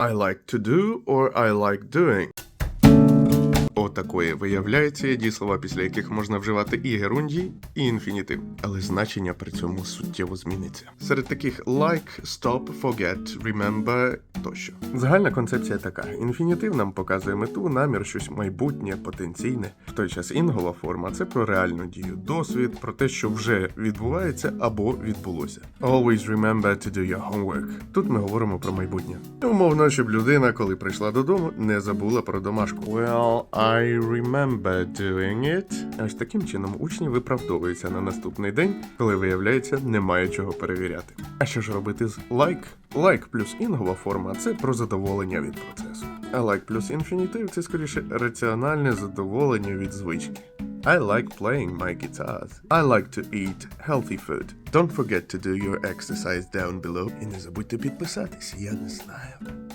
I like to do or I like doing. Отакої виявляється є дієслова, після яких можна вживати і герундій, і інфінітив, але значення при цьому суттєво зміниться. Серед таких like, stop, forget, remember тощо. Загальна концепція така: інфінітив нам показує мету, намір, щось майбутнє, потенційне. В той час інгова форма це про реальну дію, досвід, про те, що вже відбувається або відбулося. Always remember to do your homework. Тут ми говоримо про майбутнє. Умовно, щоб людина, коли прийшла додому, не забула про домашку. Well, I remember doing it. Аж таким чином учні виправдовуються на наступний день, коли виявляється, немає чого перевіряти. А що ж робити з like? Like плюс інгова форма це про задоволення від процесу. А лайк плюс інфінітив це скоріше раціональне задоволення від звички. I like playing my guitars. I like to eat healthy food. Don't forget to do your exercise down below. І не забудьте підписатись, я не знаю.